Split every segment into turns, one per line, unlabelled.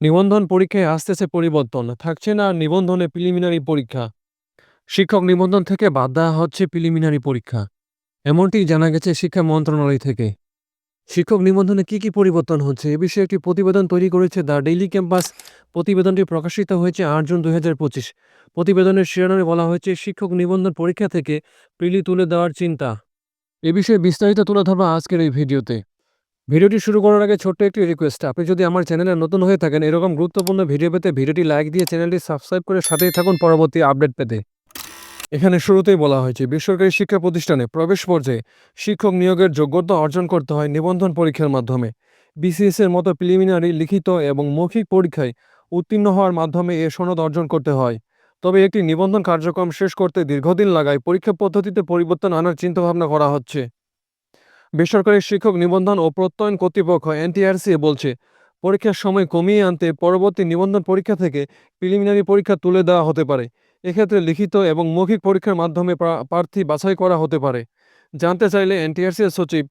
নিবন্ধন পরীক্ষায় আসতেছে পরিবর্তন, থাকছে না নিবন্ধনে প্রিলিমিনারি পরীক্ষা। শিক্ষক নিবন্ধন থেকে বাদ দেওয়া হচ্ছে প্রিলিমিনারি পরীক্ষা। এমনটি জানা গেছে শিক্ষা মন্ত্রণালয় থেকে। শিক্ষক নিবন্ধনে কি কি পরিবর্তন হচ্ছে? এ বিষয়ে একটি প্রতিবেদন তৈরি করেছে দ্য ডেইলি ক্যাম্পাস। প্রতিবেদনটি প্রকাশিত হয়েছে আট জুন দুই হাজার পঁচিশ। প্রতিবেদনের শিরোনামে বলা হয়েছে, শিক্ষক নিবন্ধন পরীক্ষা থেকে প্রিলি তুলে দেওয়ার চিন্তা। এ বিষয়ে বিস্তারিত তুলে ধরবো আজকের এই ভিডিওতে। ভিডিওটি শুরু করার আগে ছোট্ট একটি রিকোয়েস্ট আপনি যদি আমার চ্যানেলে নতুন হয়ে থাকেন, এরকম গুরুত্বপূর্ণ ভিডিও পেতে ভিডিওটি লাইক দিয়ে চ্যানেলটি সাবস্ক্রাইব করে সাথেই থাকুন পরবর্তী আপডেট পেতে। এখানে শুরুতেই বলা হয়েছে, বেসরকারি শিক্ষা প্রতিষ্ঠানে প্রবেশ পর্যায়ে শিক্ষক নিয়োগের যোগ্যতা অর্জন করতে হয় নিবন্ধন পরীক্ষার মাধ্যমে। বিসিএস এর মতো প্রিলিমিনারি লিখিত এবং মৌখিক পরীক্ষায় উত্তীর্ণ হওয়ার মাধ্যমে এ সনদ অর্জন করতে হয়। তবে একটি নিবন্ধন কার্যক্রম শেষ করতে দীর্ঘদিন লাগায় পরীক্ষা পদ্ধতিতে পরিবর্তন আনার চিন্তাভাবনা করা হচ্ছে। বেসরকারি শিক্ষক নিবন্ধন ও প্রত্যয়ন কর্তৃপক্ষ এনটিআরসি বলছে, পরীক্ষার সময় কমিয়ে আনতে পরবর্তী নিবন্ধন পরীক্ষা থেকে প্রিলিমিনারি পরীক্ষা তুলে দেওয়া হতে পারে। এক্ষেত্রে লিখিত এবং মৌখিক পরীক্ষার মাধ্যমে প্রার্থী বাছাই করা হতে পারে। জানতে চাইলে এনটিআরসি সচিব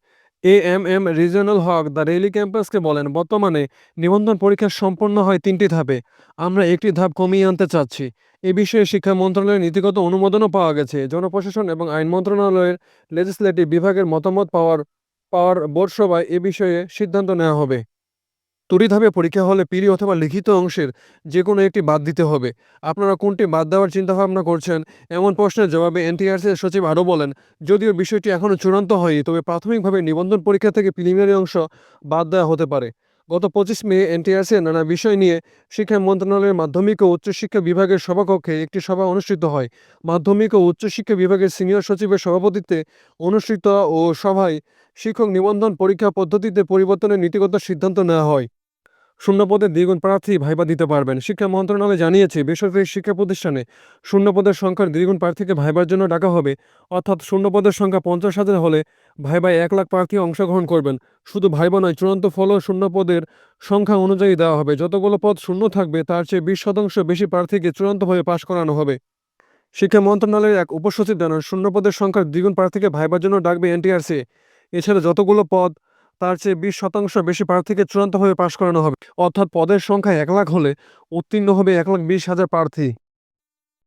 এ এম এম রিজনাল হক দ্য রেলি ক্যাম্পাসকে বলেন, বর্তমানে নিবন্ধন পরীক্ষা সম্পন্ন হয় তিনটি ধাপে। আমরা একটি ধাপ কমিয়ে আনতে চাচ্ছি। এ বিষয়ে শিক্ষা মন্ত্রণালয়ের নীতিগত অনুমোদনও পাওয়া গেছে। জনপ্রশাসন এবং আইন মন্ত্রণালয়ের লেজিসলেটিভ বিভাগের মতামত পাওয়ার পাওয়ার বোর্ড সভায় এ বিষয়ে সিদ্ধান্ত নেওয়া হবে। তড়িৎভাবে পরীক্ষা হলে পিরি অথবা লিখিত অংশের যে কোনো একটি বাদ দিতে হবে। আপনারা কোনটি বাদ দেওয়ার চিন্তাভাবনা করছেন? এমন প্রশ্নের জবাবে এনটিআরসির সচিব আরও বলেন, যদিও বিষয়টি এখনও চূড়ান্ত হয়নি, তবে প্রাথমিকভাবে নিবন্ধন পরীক্ষা থেকে প্রিলিমিনারি অংশ বাদ দেওয়া হতে পারে। গত পঁচিশ মে এনটিআরসি নানা বিষয় নিয়ে শিক্ষা মন্ত্রণালয়ের মাধ্যমিক ও উচ্চশিক্ষা বিভাগের সভাকক্ষে একটি সভা অনুষ্ঠিত হয়। মাধ্যমিক ও উচ্চশিক্ষা বিভাগের সিনিয়র সচিবের সভাপতিত্বে অনুষ্ঠিত ও সভায় শিক্ষক নিবন্ধন পরীক্ষা পদ্ধতিতে পরিবর্তনের নীতিগত সিদ্ধান্ত নেওয়া হয়। শূন্যপদে দ্বিগুণ প্রার্থী ভাইবা দিতে পারবেন। শিক্ষা মন্ত্রণালয় জানিয়েছে, বেসরকারি শিক্ষা প্রতিষ্ঠানে শূন্যপদের সংখ্যার দ্বিগুণ প্রার্থীকে ভাইবার জন্য ডাকা হবে। অর্থাৎ শূন্যপদের সংখ্যা পঞ্চাশ হাজার হলে ভাইবায় এক লাখ প্রার্থী অংশগ্রহণ করবেন। শুধু ভাইবা নয়, চূড়ান্ত ফলও শূন্যপদের সংখ্যা অনুযায়ী দেওয়া হবে। যতগুলো পদ শূন্য থাকবে, তার চেয়ে বিশ শতাংশ বেশি প্রার্থীকে চূড়ান্তভাবে পাশ করানো হবে। শিক্ষা মন্ত্রণালয়ের এক উপসচিব জানান, শূন্যপদের সংখ্যার দ্বিগুণ প্রার্থীকে ভাইবার জন্য ডাকবে এনটিআরসি। এছাড়া যতগুলো পদ তার চেয়ে বিশ শতাংশ বেশি প্রার্থীকে চূড়ান্তভাবে পাশ করানো হবে। অর্থাৎ পদের সংখ্যা এক লাখ হলে উত্তীর্ণ হবে এক লাখ বিশ হাজার প্রার্থী।